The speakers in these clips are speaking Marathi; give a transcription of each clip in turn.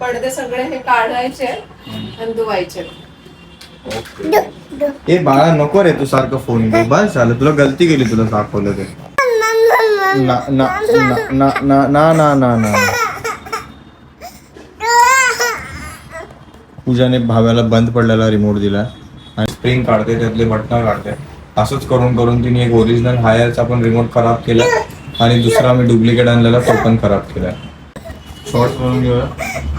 पडदे सगळे हे काढायचे आणि धुवायचे. ए बाळा नको रे तू सारखं फोन घे बस झालं. तुला गलती केली तुला दाखवलं ते. ना ना ना ना ना ना ना ना ना. पूजाने भाव्याला बंद पडलेला रिमोट दिला. आणि स्प्रिंग काढते त्यातले बटणं काढते. असंच करून करून तिने एक ओरिजिनल हायरचा पण रिमोट खराब केला. आणि दुसरा मी डुप्लिकेट आणलेला तो पण खराब केला. शॉर्ट्स घेऊया. म्हणून वाट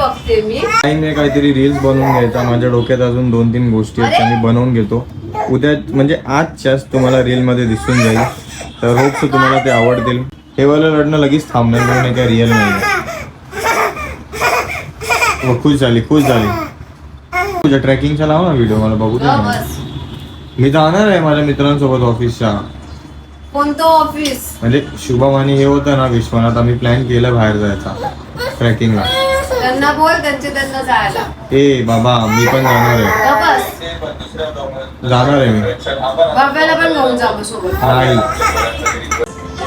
बघते मी. नाही काहीतरी रील्स बनवून घ्यायचा. माझ्या डोक्यात अजून दोन तीन गोष्टी आहेत त्या मी बनवून घेतो. उद्या म्हणजे आजच्याच तुम्हाला रील मध्ये दिसून जाईल. तर होप तुम्हाला ते आवडतील. हे वाला लढणं लगेच थांबणार हे काय रिअल नाही हो, खुश झाली खुश झाली. तुझ्या ट्रेकिंगचा लाव ना व्हिडिओ मला बघू दे मी जाणार आहे माझ्या मित्रांसोबत ऑफिसच्या कोणतं ऑफिस म्हणजे शुभम आणि हे होतं ना विश्वनाथ आम्ही प्लॅन केलं बाहेर जायचा ट्रेकिंगला त्यांना बोल त्यांचे त्यांना जायला. ए बाबा मी पण जाणार आहे. बस. जाणार आहे मी. बाब्याला पण घेऊन जा मग सोबत. नाही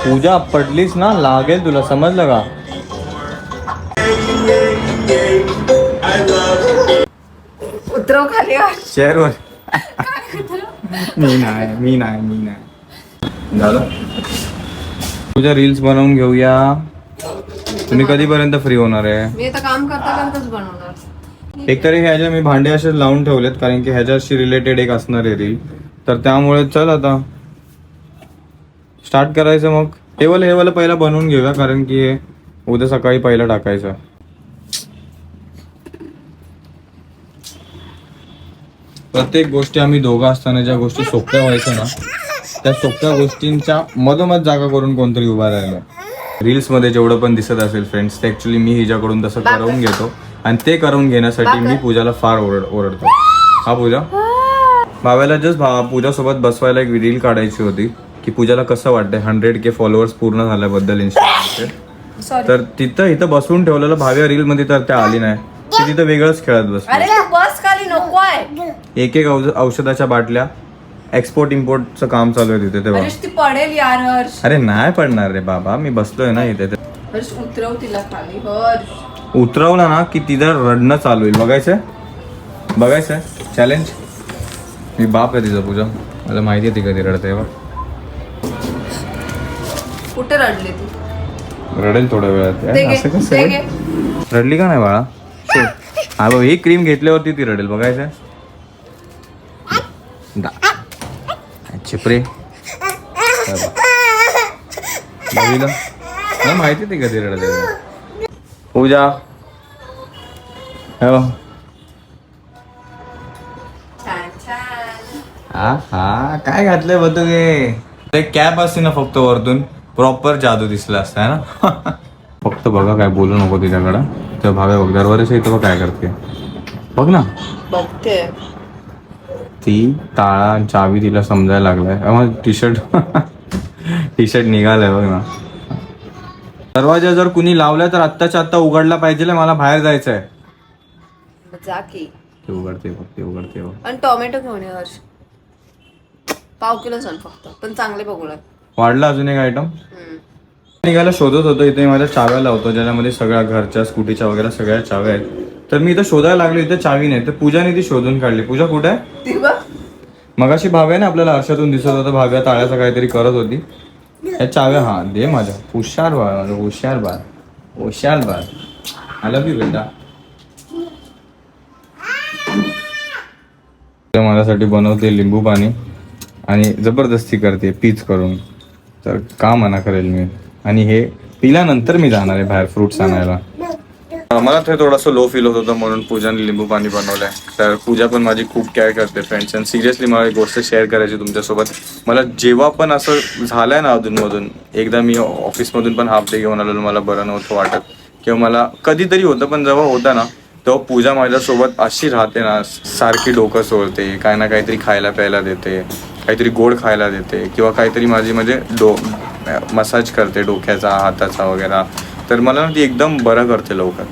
पूजा पडलीस ना लागेल तुला समजलं का? उतरव खाली चेअरवर. मी नाही मी नाही मी नाही. झालं? तुझ्या रील्स बनवून घेऊया. तुम्ही कधीपर्यंत फ्री होणार आहे? मी आता काम करता करताच बनवणार एकतरी ह्याच्या मी भांडे असे लावून ठेवलेत कारण की ह्याच्याशी रिलेटेड एक असणार आहे रील तर त्यामुळे चल आता. स्टार्ट करायचं मग. हे वाला हे वाला पहिला बनवून घेऊया कारण की हे उद्या सकाळी पहिला टाकायचं. प्रत्येक गोष्टी आम्ही दोघं असताना ज्या गोष्टी सोप्या व्हायच्या ना त्या सोप्या गोष्टींच्या मधोमध जागा करून कोणतरी उभा राहिलं. रील्समध्ये जेवढं पण दिसत असेल फ्रेंड्स ते ऍक्च्युली मी हिच्याकडून तसं करून घेतो. आणि ते करून घेण्यासाठी मी पूजाला फार ओरड ओरडतो. हा पूजा? भाव्याला जस्ट पूजा सोबत बसवायला एक रील काढायची होती की पूजाला कसं वाटतंय? हंड्रेड के फॉलोअर्स पूर्ण झाल्याबद्दल इंस्टाग्रामचे सॉरी तर तिथं इथं बसवून ठेवलेलं भाव्या रील मध्ये तर त्या आली नाही. ती तिथं वेगळंच खेळत बस एक एक औष- औषधाच्या बाटल्या एक्सपोर्ट इम्पोर्टचं काम चालू आहे तिथे तेव्हा. हर्ष ती पडेल यार हर्ष. अरे नाही पडणार रे बाबा मी बसलोय ना इथे ते. हर्ष उतरव तिला खाली हर्ष. उतरवलं ना की तिथं रडणं चालू होईल. बघायचंय? बघायचंय? चॅलेंज मी बाप आहे तिचं पूजा. मला माहिती आहे ती कधी रडते बा कुठे रडली ती? रडेल थोड्या वेळात. ते यार, घे असं कसं ते रे? घे. रडली का नाही बाळा. हा बघ ही क्रीम घेतल्यावरती ती रडेल. बघायचंय? चिपरे? काय बा. माहिती ते कधी रडते पूजा. हो हा हा काय घातलंय बघ तू ते कॅप असते ना फक्त वरतून. प्रॉपर जादू दिसला असता है ना? फक्त बघा काय बोलू नको तिच्याकडं. त्या भाव्या बघ दरवर्षी इथं बघ काय करते. बघ ना. बघते. ती टाळा चावी तिला समजायला लागलाय. टी शर्ट टी शर्ट निघालाय बघ ना. दरवाजा जर कुणी लावलाय तर आत्ताच्या आत्ता उघडला पाहिजे मला बाहेर जायचंय. जा की. ते उघडते बघ ते उघडते बघ. आणि टोमॅटो घेऊन ये हर्ष. पाव किलो सांग फक्त पण चांगले वाढला अजून एक आयटम निघायला शोधत होतो इथे माझ्या चाव्या लावतो ज्याच्यामध्ये सगळ्या घरच्या स्कूटीच्या वगैरे सगळ्या चाव्या आहेत. तर मी इथं शोधायला लागलो इथे चावी नाही. तर पूजाने ती शोधून काढली. पूजा कुठे आहे? ती बघ. मगाशी भाव्या ना आपल्याला आरशातून दिसत होतं भाव्या ताळ्याचं काहीतरी करत होती. या चाव्या हा दे माझ्या. हुशार बाळ माझं हुशार बाळ. हुशार बाळ. आय लव्ह यू बेटा. ते माझ्यासाठी बनवते लिंबू पाणी आणि जबरदस्ती करते पीच करून. तर का मना करेल मी? आणि हे पिल्यानंतर मी जाणार आहे बाहेर फ्रुट्स आणायला. मला ते थोडंसं लो फील होत होतं म्हणून पूजाने लिंबू पाणी बनवलंय. तर पूजा पण माझी खूप केअर करते फ्रेंड्स आणि सिरियसली मला एक गोष्ट शेअर करायची तुमच्यासोबत. मला जेव्हा पण असं झालंय ना अधूनमधून एकदा मी ऑफिसमधून पण हाफ डे घेऊन आलेलो मला बरं नव्हतं वाटत. किंवा मला कधीतरी होतं पण जेव्हा होतं ना तेव्हा पूजा माझ्यासोबत अशी राहते ना सारखी डोकं सोडते काही ना काहीतरी खायला प्यायला देते काहीतरी गोड खायला देते किंवा काहीतरी माझी म्हणजे डो मसाज करते डोक्याचा हाताचा वगैरे. तर मला ना ती एकदम बरं करते लवकर.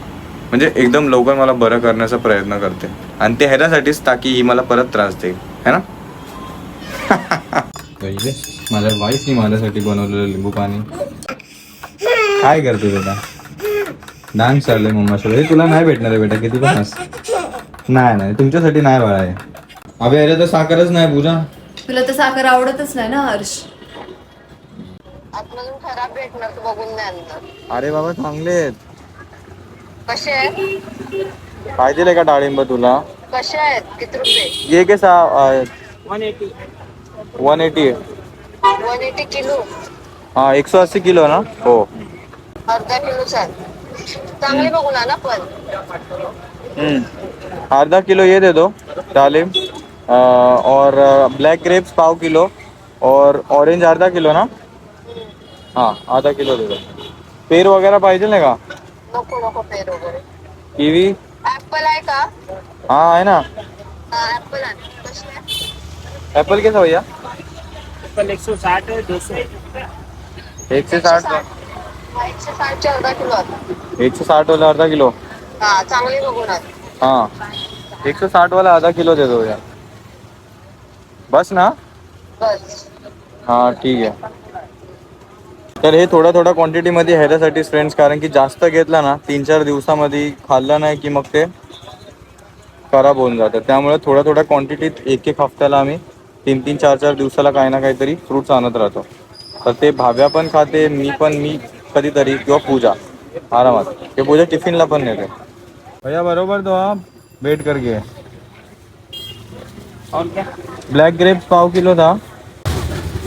म्हणजे एकदम लवकर मला बरं करण्याचा प्रयत्न करते. आणि ते ह्याच्यासाठीच ताकी ही मला परत त्रास देईल. है ना? माझ्या वाईफनी माझ्यासाठी बनवलेलं लिंबू पाणी. काय करतो बेटा? डान्स चाललंय मम्मासोबत हे तुला नाही भेटणार आहे बेटा किती पण हस. नाही नाही तुमच्यासाठी नाही बाळा आहे अबे अरे तर साखरच नाही पूजा. तुला तर साखर आवडतच नाही ना हर्ष? अरे बाबा चांगले आहेत. कसे काय दिले का डाळिंब तुला? कसे आहेत? किती रुपये? ये के सा one eighty one eighty one eighty kilo. हाँ एक सौ अस्सी किलो ना? हो. अर्धा किलो चाल. चांगले बघून आणा पण. हम्म. आधा किलो ये दे दो दालिम अ, और ब्लैक ग्रेप्स पाव किलो. और ऑरेंज आधा किलो ना? हाँ आधा किलो दे दो. पेर वगैरह पाहिजे ना का? नको नको पेर वगैरे. किवी ऍपल आहे का? हाँ आहे ना. हा ऍपल आहे. एप्पल कैसा भैया? एक सौ साठ है दो सौ एक से साठ. हा, एकशे साठचे अर्धा किलो आहे. एक सौ साठ वाला आधा किलो. हा चांगले बघून हाँ. एक सौ साठ वाला आधा किलो दे दो यार बस ना? बस. हां ठीक आहे. तर हे थोड्या थोड्या क्वांटिटीमध्ये ह्याच्यासाठीच फ्रेंड्स कारण की जास्त घेतला ना तीन चार दिवसामध्ये खाल्लं नाही की मग ते खराब होऊन जातं. त्यामुळे थोड्या थोड्या क्वांटिटीत एक एक हफ्त्याला आम्ही तीन तीन चार चार दिवसाला काही ना काहीतरी फ्रुट्स आणत राहतो. तर ते भाव्या पण खाते मी पण मी कधीतरी किंवा पूजा. आरामात. ते पूजा टिफिनला पण नेते. भैया बरोबर तो आप. वेट करके. और क्या? ब्लैक ग्रेप्स पाव किलो था.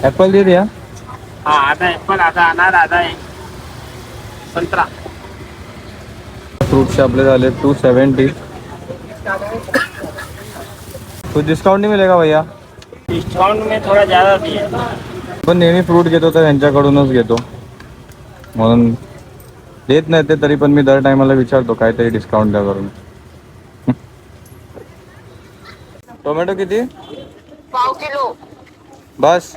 एप्पल दे दिया. हाँ अनार संतरा. फ्रूट्स आपले झाले टू सेवन्टी कुछ डिस्काउंट नाही मिळेल का भैया? डिस्काउंट में थोड़ा ज़्यादा दिए। पण नेहमी फ्रूट घेतो तर त्यांच्याकडूनच घेतो. म्हणून देत नाही ते तरी पण मी दर टायमाला विचारतो काहीतरी डिस्काउंट द्या करून. टोमॅटो किती? पाव किलो. बस.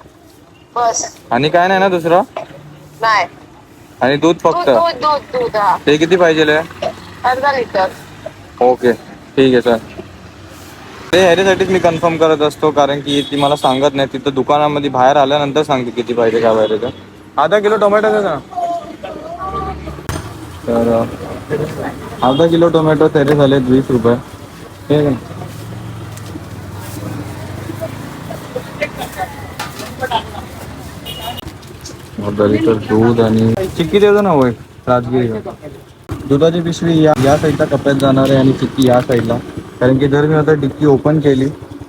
बस. आणि काय नाही ना दुसरं? नाही. आणि दूध दूध फक्त? दूध दूध दूध हा. ते किती पाहिजे अर्धा लिटर. ओके. ठीक आहे सर ते ह्याच्यासाठीच मी कन्फर्म करत असतो कारण की ती मला सांगत नाही. तिथं दुकानामध्ये बाहेर आल्यानंतर सांगते किती पाहिजे काय पाहिजे ते. आधा किलो टोमॅटो दे ना तर अर्धा किलो टोमॅटो त्याचे झाले वीस रुपये. ठीक आहे. अर्धा लिटर दूध आणि चिक्की देतो ना होय राजगिरी. दुधाची पिशवी या या साईडला कप्प्यात जाणार आहे आणि चिक्की या साईडला. कारण की जर मी आता डिक्की ओपन केली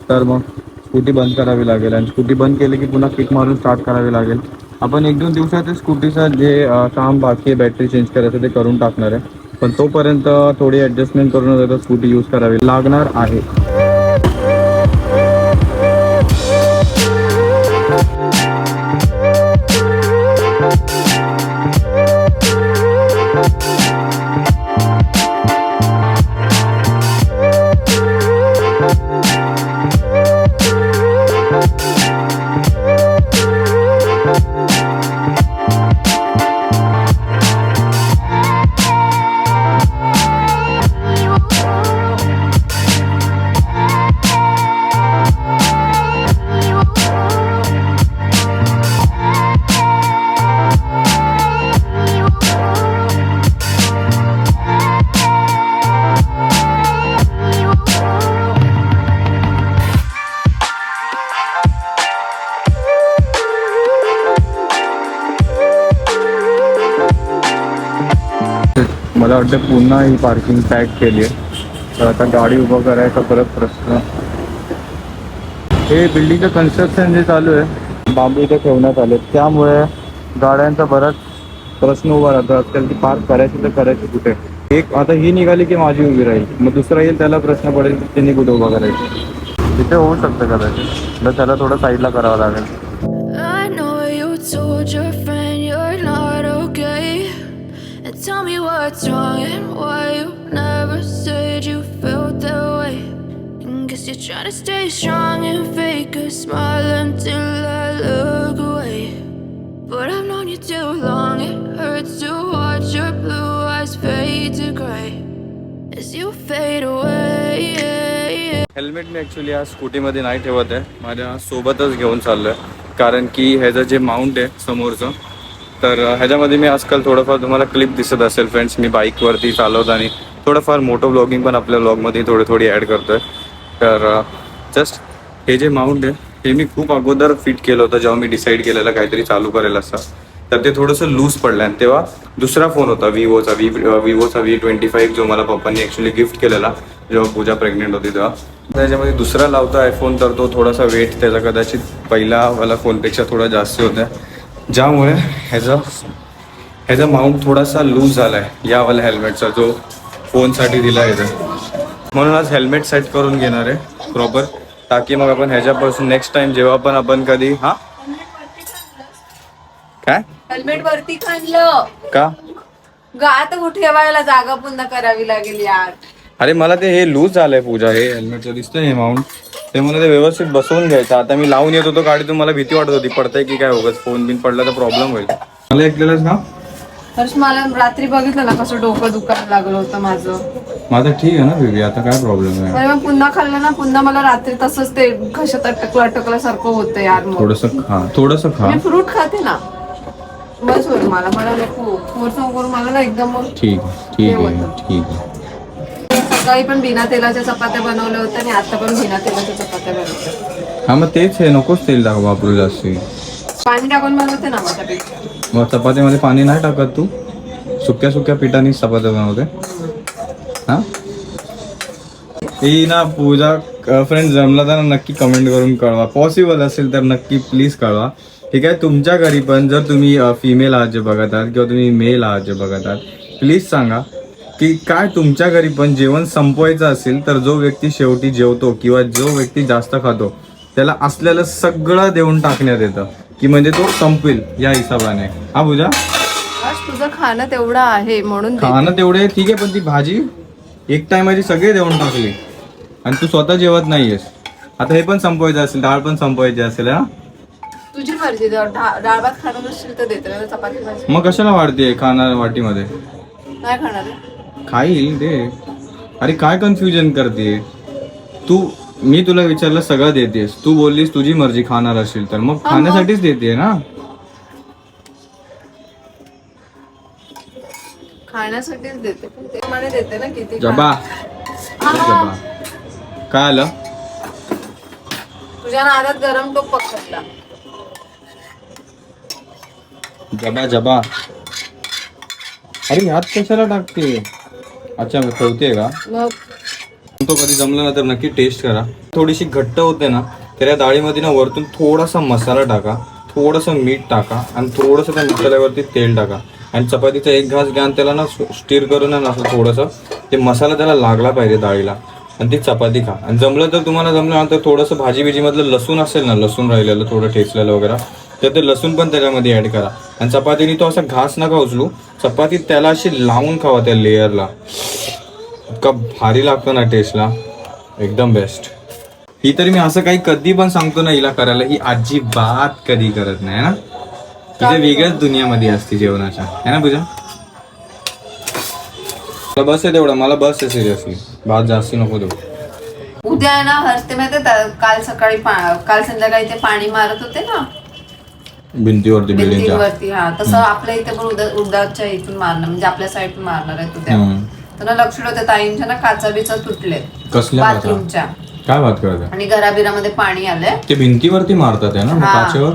तर मग स्कूटी बंद करावी लागेल. आणि स्कूटी बंद केली की पुन्हा किक मारून स्टार्ट करावी लागेल. आपण एक दोन दिवसात स्कूटीचं जे काम बाकी आहे बॅटरी चेंज करायचं ते करून टाकणार आहे. पण तोपर्यंत थोडी ॲडजस्टमेंट करून स्कूटी यूज करावी लागणार आहे. वाटतं पुन्हा ही पार्किंग पॅक केली आहे. तर आता गाडी उभं करायचा परत प्रश्न. हे बिल्डिंगचं कन्स्ट्रक्शन जे चालू आहे बांबू इथे ठेवण्यात आले त्यामुळे गाड्यांचा बराच प्रश्न उभा राहतो. आजकाल ती पार्क करायची तर करायची कुठे? एक आता ही निघाली की माझी उभी राहील. मग दुसरा येईल त्याला प्रश्न पडेल की त्यांनी कुठे उभा करायचं? तिथे होऊ शकतं कदाचित. तर त्याला थोडं साईडला करावं लागेल. Tell me what's wrong and why you never said you felt that way. And guess you're trying to stay strong and fake a smile until I look away. But I've known you too long, it hurts to watch your blue eyes fade to gray as you fade away. Helmet me actually आज स्कूटीमध्ये नाही ठेवत आहे माझ्या सोबतच घेऊन चाललो आहे कारण की ह्याचं जे माउंट आहे समोरचं तर ह्याच्यामध्ये मी आजकाल थोडंफार तुम्हाला क्लिप दिसत असेल फ्रेंड्स मी बाईकवरती चालवताना थोडंफार मोटो ब्लॉगिंग पण आपल्या ब्लॉगमध्ये थोडी थोडी ॲड करतोय. तर जस्ट हे जे माउंट आहे हे मी खूप अगोदर फिट केलं होतं जेव्हा मी डिसाईड केलेलं काहीतरी चालू करेल असं. तर ते थोडंसं लूज पडलं आणि तेव्हा दुसरा फोन होता विवोचा व्ही विवोचा व्ही ट्वेंटी फाईव्ह जो मला पप्पांनी ॲक्च्युली गिफ्ट केलेला जेव्हा पूजा प्रेग्नेंट होती तेव्हा. त्याच्यामध्ये दुसरा लावता आयफोन तर तो थोडासा वेट त्याचा कदाचित पहिला वाला फोनपेक्षा थोडा जास्त होता ज्यामुळे ह्याचा ह्याचा माउंट थोडासा लूज झाला आहे यावाल्या हेल्मेटचा जो फोनसाठी दिला आहे. म्हणून आज हेल्मेट सेट करून घेणार आहे प्रॉपर ताकी मग आपण ह्याच्यापासून नेक्स्ट टाइम जेव्हा पण आपण कधी हा? काय? हेल्मेट वरती खाणलं का? ग आता ठेवायला जागा पुन्हा करावी लागेल यार. अरे मला ते हे लूज झालंय पूजा हे हेल्मेटचं दिसतंय हे माउंट. ते मला ते व्यवस्थित बसवून घ्यायचं. आता मी लावून येत होतो गाडीतून मला भीती वाटत होती. पडतंय की काय उगाच? फोन बिन पडला तर प्रॉब्लेम होईल. मला ऐकलेलंच हर्ष मला रात्री बघितलं ना कसं डोकं दुखायला लागलं होतं माझं. माझं ठीक आहे ना बेबी. आता काय प्रॉब्लेम आहे? अरे मग पुन्हा खाल्लं ना? पुन्हा मला रात्री तसंच ते घशात अटकलं अटकल्यासारखं होतं यार मग. थोडस खा. थोडस खा. मी फ्रूट खाते ना. बस होईल मला मला नको. फोर्स मला ना एकदम मग ठीक आहे. ठीक आहे. ठीक आहे. सकाळी पण बिना तेलाच्या चपात्या बनवल्या होत्या आणि आता पण बिना तेलाच्या चपात्या बनवल्या. हा मग तेच आहे. नकोच तेल टाक वापरू जास्ती. पाणी टाकून बनवते ना माझ्यापेक्षा मग चपातीमध्ये पाणी नाही टाकत तू? सुक्या सुक्या पिठाने चपात्या बनवते. हा? ही ना पूजा फ्रेंड जमला तर नक्की कमेंट करून कळवा. पॉसिबल असेल तर नक्की प्लीज कळवा. ठीक आहे? तुमच्या घरी पण जर तुम्ही फिमेल आहात जे बघत आहात किंवा तुम्ही मेल आहात जे बघत आहात प्लीज सांगा. की काय तुमच्या घरी पण जेवण संपवायचं असेल तर जो व्यक्ती शेवटी जेवतो किंवा जो व्यक्ती जास्त खातो त्याला असलेलं सगळं देऊन टाकण्यात येतं की म्हणजे तो संपेल या हिशोबाने. हा पूजा? तुझं खाणं तेवढं आहे म्हणून. खाणं तेवढे ठीक आहे पण ती भाजी एक टायमाची सगळे देऊन टाकली. आणि तू स्वतः जेवत नाहीयेस. आता हे पण संपवायचं असेल डाळ पण संपवायची असेल हा? तुझी मर्जी जर डा- डाळ भात खाणार नसशील तर देते नाही तर चपाती भाजी. मग कशाला वाढते खाणार वाटीमध्ये? नाही खाणार. आहे. खाईल दे. अरे काय कन्फ्युजन करते तू मी तुला विचारलं सगळं देतेस. तू बोललीस तुझी मर्जी खाणार असेल तर. मग खाण्यासाठीच देते ना? खाण्यासाठीच देते. पण ते प्रमाणे देते ना किती जबा. जबा. काय आलं? तुझ्या नादात गरम टोप पकडला. जबा जबा. अरे यात कशाला टाकते अच्छा मी ठेवते का? मग? तो कधी जमला ना तर नक्की टेस्ट करा. थोडीशी घट्ट होते ना तर या डाळीमध्ये ना वरतून थोडासा मसाला टाका थोडंसं मीठ टाका आणि थोडंसं त्या मसाल्यावरती तेल टाका. आणि चपातीचा एक घास घ्या त्याला ना स्टीर करून ना असं थोडंसं ते मसाला त्याला लागला पाहिजे डाळीला. आणि ती चपाती खा. आणि जमलं तर तुम्हाला जमलं ना तर थोडंसं भाजी बिजीमधलं लसूण असेल ना लसूण राहिलेलं थोडं ठेचलेलं वगैरे तर ते लसूण पण त्याच्यामध्ये ऍड करा. आणि चपातीने तो असा घास नका उचलू. चपाती त्याला अशी लावून खावा त्या लेअरला इतका भारी लागतो ना टेस्टला एकदम बेस्ट ही तरी मी असं काही कधी पण सांगतो ना हिला करायला ही अजिबात कधी करत नाही ना? तिथे वेगळ्याच दुनियामध्ये असते जेवणाच्या. है ना पूजा? बस आहे तेवढा मला बस आहे सिरियसली भात जास्ती नको देऊ. उद्या आहे ना हरते माहिती काल सकाळी पा- काल संध्याकाळी ते पाणी मारत होते ना? भिंतीवरती बिल्डिंगच्या भिंतीवरती हा. तसं आपल्या इथे पण उदा उदाच्या इथून मारणार म्हणजे आपल्या साईडून मारणार आहे तू त्या हम्म. तर ना लक्ष ताईंच्या ना काचा बिचा तुटले कसल्या? बाथरूमच्या. काय भात करत आणि घराबिरामध्ये पाणी आलंय. ते भिंतीवरती मारतात आहे ना हा. काचेवर?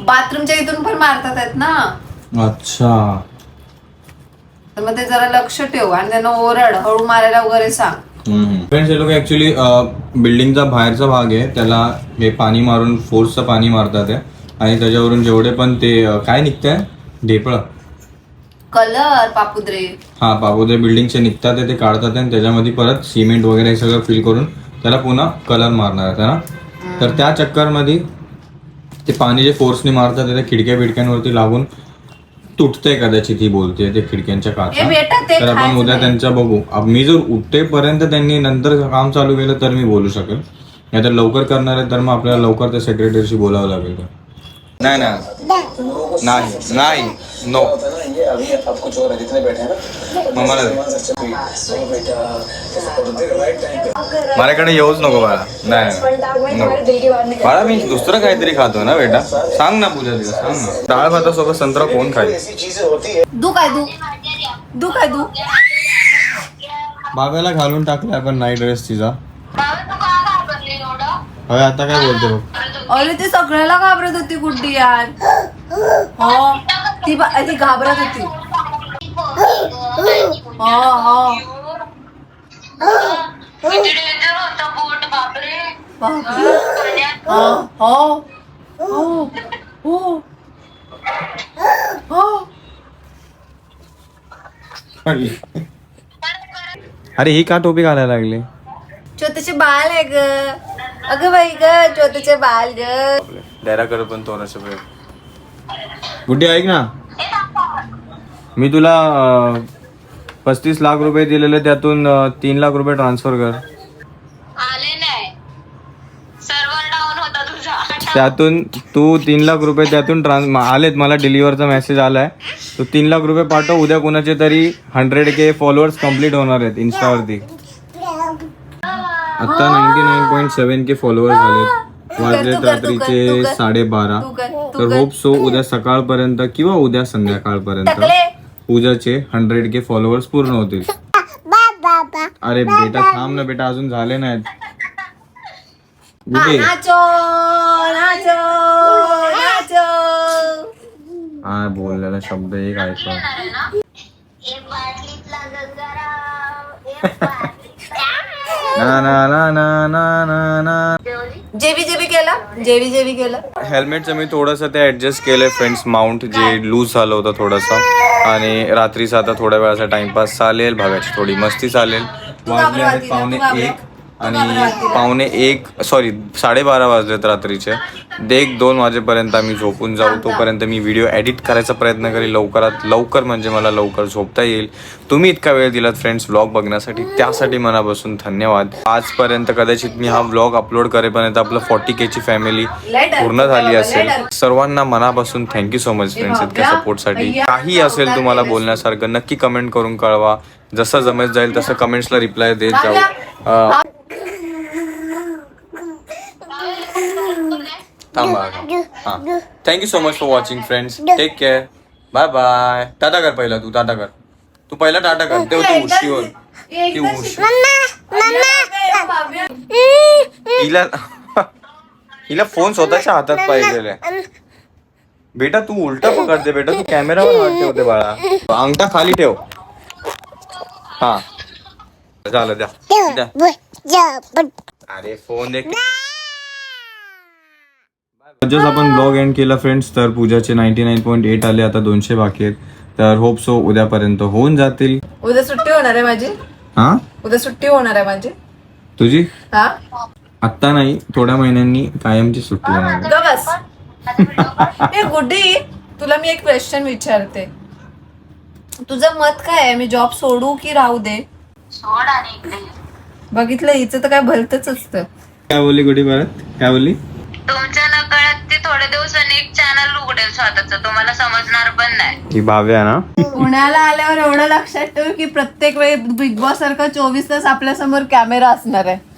बाथरूमच्या इथून पण मारतात आहेत ना. अच्छा. तर मग ते जरा लक्ष ठेव आणि त्यांना ओरड हळू मारायला वगैरे सांग. फ्रेंड्स हे लोक ऍक्च्युली बिल्डिंगचा बाहेरचा भाग आहे. त्याला हे पाणी मारून फोर्सचं पाणी मारतात आहे आणि त्याच्यावरून जेवढे पण ते अं, काय निघतंय? ढेपळ. कलर पापुद्रे हा बाबूदे बिल्डिंगचे निघतात आहे, ते काढतात आहे आणि त्याच्यामध्ये परत सिमेंट वगैरे हे सगळं फिल करून त्याला पुन्हा कलर मारणार है ना? तर त्या चक्करमध्ये ते पाणी जे फोर्सने मारतात आहे, ते खिडक्या बिडक्यांवरती लागून तुटतंय कदाचित ही बोलते ते खिडक्यांच्या बेटा, काचा ते तर आपण उद्या. त्यांच्या बघू. अब मी जर उठतेपर्यंत त्यांनी नंतर काम चालू केलं तर मी बोलू शकेल. नाही तर लवकर करणार आहे तर मग आपल्याला लवकर त्या सेक्रेटरीशी बोलावं लागेल. नाही नाही. नाही नो अभी आप कुछ और है जितने बैठे हैं ना पे। माझ्याकडे येऊच नको बाळा नाही. नको। बाळा मी दुसरं काहीतरी खातो ना बेटा? सांग ना पूजा तिला सांग ना। डाळ भातासोबत संत्रा कोण खाईल ऐसी चीजें होती है। दू काय दू। दू काय दू। बाब्याला घालून टाकलाय आपण नाईट ड्रेस तिचा बाबा तू का घाबरली एवढं होय आता काय बोलते बघ अरे ती सगळ्याला घाबरत होती गुड्डी यार? हो? ती बा- ती घाबरत होती. हो हो. हो हो. हो हो. हो. अरे ही का टोपी घालायला लागली? छोटेसे बाल आहे ग. अगं बाई ग छोटेसे बाल ग. डॅराकडे पण तोराचं गुड्डी ऐक ना. मी तुला पस्तीस लाख रुपये दिलेले त्यातून तीन लाख रुपये ट्रान्सफर कर. आले नाही. सर्व्हर डाऊन होता तुझा. त्यातून तू तीन लाख रुपये त्यातून ट्रान्स आलेत. मला डिलिव्हरचा मेसेज आलाय. तू तीन लाख रुपये पाठव. उद्या कोणाचे तरी हंड्रेड के फॉलोअर्स कंप्लीट होणार आहेत इन्स्टावरती आता ninety nine point seven K followers झालेत. वाजलेत कर, रात्रीचे. साडेबारा. तर. होप सो उद्या सकाळपर्यंत किंवा उद्या संध्याकाळपर्यंत पूजाचे हंड्रेड के फॉलोअर्स पूर्ण होतील. अरे बेटा थांब ना बेटा अजून झाले नाहीत. कुठे नाचो नाचो नाचो. हा बोललेला शब्द एक ऐकतो एक बाटलीतला गंगाराम एक बाटलीतला ना ना ना ना ना ना. जेबी जेबी केला? जेबी जेबी केलं? हेल्मेटचं मी थोडंसं ते ऍडजस्ट केलंय फ्रेंड्स माउंट जे लूज झालं होतं थोडंसं. आणि रात्रीचा आता थोड्या वेळाचा टाइमपास चालेल भाव्याची थोडी मस्ती चालेल. वाजले आहेत पावणे एक. आणि पावणे एक सॉरी साडेबारा वाजलेत रात्रीचे. एक दोन वाजेपर्यंत आम्ही झोपून जाऊ. तोपर्यंत मी व्हिडिओ एडिट करायचा प्रयत्न करेल लवकरात लवकर म्हणजे मला लवकर झोपता येईल. तुम्ही इतका वेळ दिलात फ्रेंड्स व्लॉग बघण्यासाठी. त्यासाठी मनापासून धन्यवाद. आजपर्यंत कदाचित मी हा व्लॉग अपलोड करेपर्यंत आपलं फॉर्टी केची फॅमिली पूर्ण झाली असेल. सर्वांना मनापासून थँक्यू सो मच फ्रेंड्स इतक्या सपोर्टसाठी काही असेल तुम्हाला बोलण्यासारखं नक्की कमेंट करून कळवा. जसं जमेत जाईल तसं कमेंट्सला रिप्लाय देत जाऊ. थांबा हा thank you so much for watching friends take care bye bye Tata कर पहिला तू टाटा कर तू पहिला टाटा कर तेव्हा तू उशीवर ती उशी हिला हिला फ़ोन स्वतःच्या हातात पाहिजे बेटा तू उलट पकडते बेटा तू कॅमेरावर हात ठेवते बाळा अंगठा खाली ठेव हा झालं द्या अरे फ़ोन दे जस्ट आपण ब्लॉग एंड केला फ्रेंड्स तर पूजाचे नाईन्टी नाईन पॉईंट एट आले आता दोनशे बाकी आहेत. तर होप सो उद्यापर्यंत होऊन जातील. उद्या सुट्टी होणार आहे माझी. हा? उद्या सुट्टी होणार आहे माझी. तुझी? हा? आत्ता नाही थोड्या महिन्यांनी कायमची सुट्टी होणार. आहे. ग बस. ए गुड्डी तुला मी एक क्वेश्चन विचारते. तुझं मत काय आहे? मी जॉब सोडू की राहू दे? सोड आणि इकडे ये. बघितलं हिचं तर काय भलतच असतं. काय बोलली गुढी भारत काय बोलली? तुमच्या ते थोडे दिवसांनी एक चॅनल उघडेल स्वतःच. तुम्हाला समजणार पण नाही. ही भाव्या ना? पुण्याला आल्यावर एवढं लक्षात ठेव की प्रत्येक वेळी बिग बॉस सारखा चोवीस तास आपल्यासमोर कॅमेरा असणार आहे.